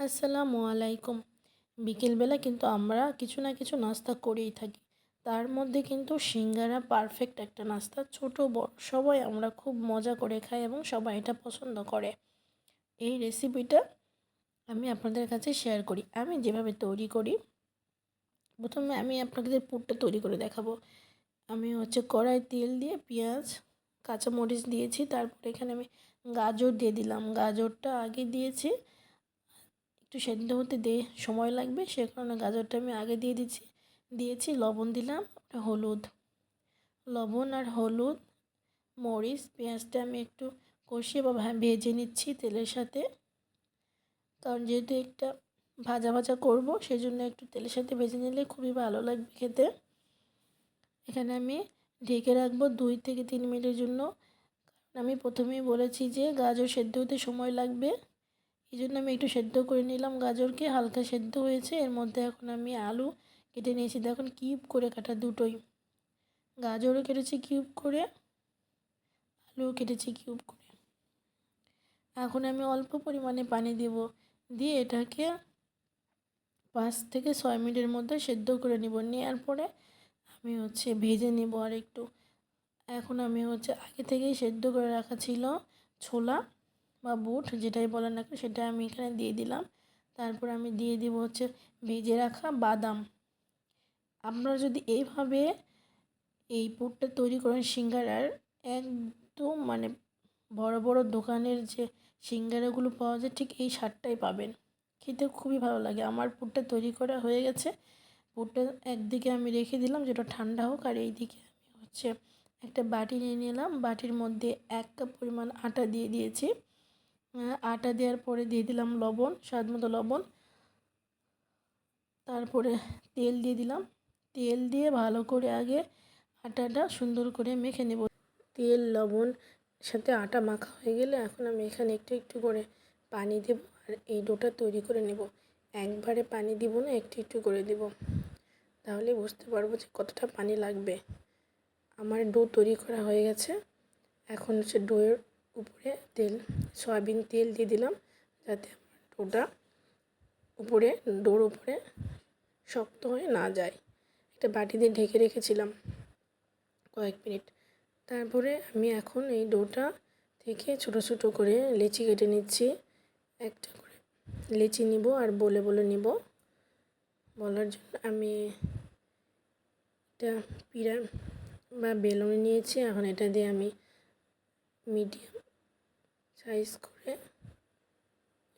আসসালামু আলাইকুম। বিকেলবেলা কিন্তু আমরা কিছু না কিছু নাস্তা করেই থাকি। তার মধ্যে কিন্তু সিঙ্গারা পারফেক্ট একটা নাস্তা। ছোট, বড়, সবাই আমরা খুব মজা করে খাই এবং সবাই এটা পছন্দ করে। এই রেসিপিটা আমি আপনাদের কাছে শেয়ার করি। আমি যেভাবে তৈরি করি, প্রথমে আমি আপনাদের পুরটা তৈরি করে দেখাবো। আমি হচ্ছে কড়াই তেল দিয়ে পেঁয়াজ, কাঁচামরিচ দিয়েছি। তারপরে এখানে আমি গাজর দিয়ে দিলাম। গাজরটা আগে দিয়েছি। একটু সেদ্ধ হতে দে, সময় লাগবে। সে কারণে গাজরটা আমি আগে দিয়ে দিচ্ছি। দিয়েছি, লবণ দিলাম হলুদ। লবণ আর হলুদ, মরিচ, পেঁয়াজটা আমি একটু কষিয়ে বা ভেজে নিচ্ছি তেলের সাথে। কারণ যেহেতু একটা ভাজা ভাজা করব সেই জন্য একটু তেলের সাথে ভেজে নিলে খুবই ভালো লাগবে খেতে। এখানে আমি ঢেকে রাখব দুই থেকে তিন মিনিটের জন্য। আমি প্রথমেই বলেছি যে গাজর সেদ্ধ হতে সময় লাগবে। এই জন্য আমি একটু সেদ্ধ করে নিলাম গাজরকে, হালকা সেদ্ধ হয়েছে। এর মধ্যে এখন আমি আলু কেটে নিয়েছি। দেখুন, কিউব করে কাটা দুটোই। গাজরও কেটেছি কিউব করে, আলুও কেটেছি কিউব করে। এখন আমি অল্প পরিমাণে পানি দেব। দিয়ে এটাকে পাঁচ থেকে ছয় মিনিটের মধ্যে সেদ্ধ করে নিব। নেওয়ার পরে আমি হচ্ছে ভেজে নেব আর একটু এখন আমি হচ্ছে আগে থেকেই সেদ্ধ করে রাখা ছিল ছোলা। বা বুট যেটাই বলেন না সেটা আমি এখানে দিয়ে দিলাম। তারপর আমি দিয়ে দিব হচ্ছে ভেজে রাখা বাদাম। আপনারা যদি এইভাবে এই পুরটা তৈরি করেন সিঙ্গারার, একদম মানে বড় বড় দোকানের যে সিঙ্গারাগুলো পাওয়া যায়, ঠিক এই স্বাদটাই পাবেন। খেতে খুবই ভালো লাগে। আমার পুরটা তৈরি করা হয়ে গেছে। পুরটা একদিকে আমি রেখে দিলাম, যেটা ঠান্ডা হোক, আর এইদিকে আমি হচ্ছে একটা বাটি নিয়ে নিলাম। বাটির মধ্যে এক কাপ পরিমাণ আটা দিয়ে দিয়েছি। আটা দেওয়ার পরে দিয়ে দিলাম লবণ স্বাদ মতো লবণ। তারপরে তেল দিয়ে দিলাম। তেল দিয়ে ভালো করে আগে আটাটা সুন্দর করে মেখে নেব। তেল, লবণ, সাথে আটা মাখা হয়ে গেলে এখন আমি এখানে একটু একটু করে পানি দেব আর এই ডোটা তৈরি করে নেব। একবারে পানি দিব না, একটু একটু করে দেব। তাহলে বুঝতে পারব যে কতটা পানি লাগবে। আমার ডো তৈরি করা হয়ে গেছে। এখন হচ্ছে ডোয়ের উপরে তেল, সয়াবিন তেল দিয়ে দিলাম যাতে আমার ডোটা উপরে, ডোর উপরে শক্ত হয়ে না যায়। একটা বাটি দিয়ে ঢেকে রেখেছিলাম কয়েক মিনিট। তারপরে আমি এখন এই ডোটা থেকে ছোট ছোট করে লেচি কেটে নিচ্ছি। একটা করে লেচি নিব আর বলে বলে নিব। বলার জন্য আমি এটা পিড়া বা বেলুন নিয়েছি। এখন এটা দিয়ে আমি মিডিয়াম সাইজ করে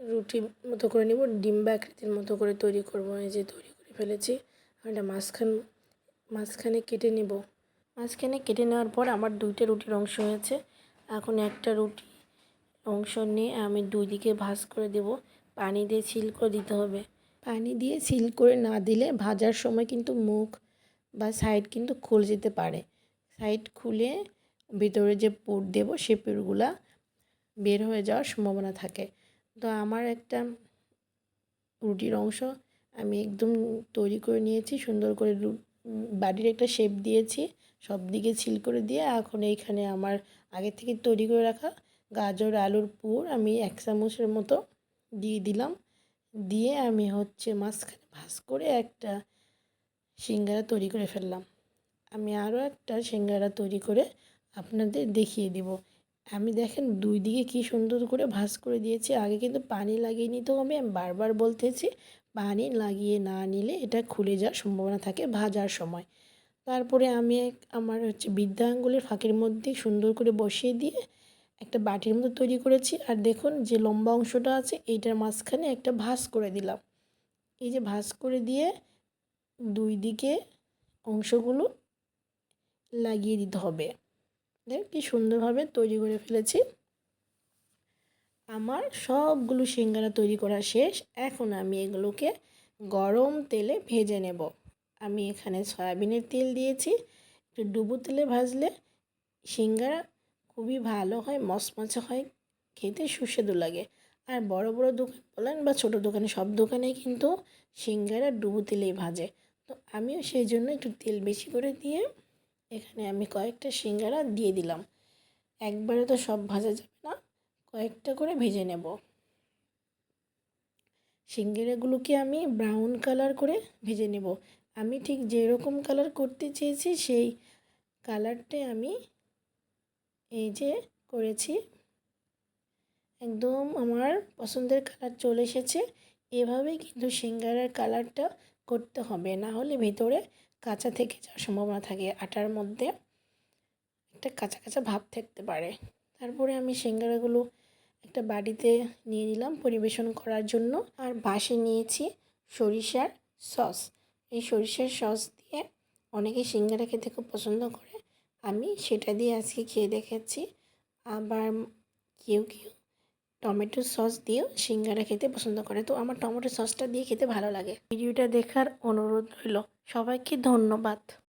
রুটি মতো করে নিব ডিম্বা আকৃতির মতো করে তৈরি করব। এই যে তৈরি করে ফেলেছি এটা মাঝখান, মাঝখানে কেটে নেব। মাঝখানে কেটে নেওয়ার পর আমার দুইটা রুটির অংশ হয়েছে। এখন একটা রুটি অংশ নিয়ে আমি দুই দিকে ভাজ করে দেব। পানি দিয়ে সিল করে দিতে হবে। পানি দিয়ে সিল করে না দিলে ভাজার সময় কিন্তু মুখ বা সাইড কিন্তু খুলে যেতে পারে। সাইড খুলে ভিতরে যে পুর দেব, সে পুরগুলা বের হয়ে যাওয়ার সম্ভাবনা থাকে। তো আমার একটা রুটির অংশ আমি একদম তৈরি করে নিয়েছি, সুন্দর করে বাড়ির একটা শেপ দিয়েছি, সব দিকে ছিল করে দিয়ে এখন এইখানে আমার আগে থেকে তৈরি করে রাখা গাজর, আলুর পুর আমি এক চামচের মতো দিয়ে দিলাম। দিয়ে আমি হচ্ছে মাঝখানে ভাজ করে একটা সিঙ্গারা তৈরি করে ফেললাম। আমি আরও একটা সিঙ্গারা তৈরি করে আপনাদের দেখিয়ে দিব। আমি দেখেন দুই দিকে কি সুন্দর করে ভাজ করে দিয়েছি। আগে কিন্তু পানি লাগিয়ে নিতে হবে। আমি বারবার বলতেছি, পানি লাগিয়ে না নিলে এটা খুলে যাওয়ার সম্ভাবনা থাকে ভাজার সময়। তারপরে আমি আমার হচ্ছে বৃদ্ধা আঙ্গুলের ফাঁকের মধ্যে সুন্দর করে বসিয়ে দিয়ে একটা বাটির মতো তৈরি করেছি। আর দেখুন যে লম্বা অংশটা আছে, এইটার মাঝখানে একটা ভাঁজ করে দিলাম। এই যে ভাঁজ করে দিয়ে দুই দিকে অংশগুলো লাগিয়ে দিতে হবে। কি সুন্দরভাবে তৈরি করে ফেলেছি। আমার সবগুলো সিঙ্গারা তৈরি করা শেষ। এখন আমি এগুলোকে গরম তেলে ভেজে নেব। আমি এখানে সয়াবিনের তেল দিয়েছি। একটু ডুবো তেলে ভাজলে সিঙ্গারা খুবই ভালো হয়, মচমচে হয়, খেতে সুস্বাদু লাগে। আর বড় বড় দোকান বলেন বা ছোট দোকানে, সব দোকানেই কিন্তু সিঙ্গারা ডুবো তেলেই ভাজে। তো আমিও সেই জন্য একটু তেল বেশি করে দিয়ে এখানে আমি কয়েকটা সিঙ্গারা দিয়ে দিলাম। একবারে তো সব ভাজা যাবে না, কয়েকটা করে ভেজে নেব। সিঙ্গারাগুলোকে আমি ব্রাউন কালার করে ভেজে নেব। আমি ঠিক যেরকম কালার করতে চেয়েছি, সেই কালারটাই আমি এই যে করেছি। একদম আমার পছন্দের কালার চলে এসেছে। এভাবেই কিন্তু সিঙ্গারার কালারটা করতে হবে, না হলে ভিতরে কাঁচা থেকে যাওয়ার সম্ভাবনা থাকে, আটার মধ্যে একটা কাঁচা কাঁচা ভাব থাকতে পারে। তারপরে আমি সিঙ্গারাগুলো একটা বাড়িতে নিয়ে নিলাম পরিবেশন করার জন্য। আর বাসে নিয়েছি সরিষার সস। এই সরিষার সস দিয়ে অনেকে সিঙ্গারা খেতে খুব পছন্দ করে। আমি সেটা দিয়ে আজকে খেয়ে দেখেছি আবার কেউ কেউ টমেটো সস দিয়েও সিঙ্গারা খেতে পছন্দ করে। তো আমার টমেটো সসটা দিয়ে খেতে ভালো লাগে। ভিডিওটা দেখার অনুরোধ রইল। সবাইকে ধন্যবাদ।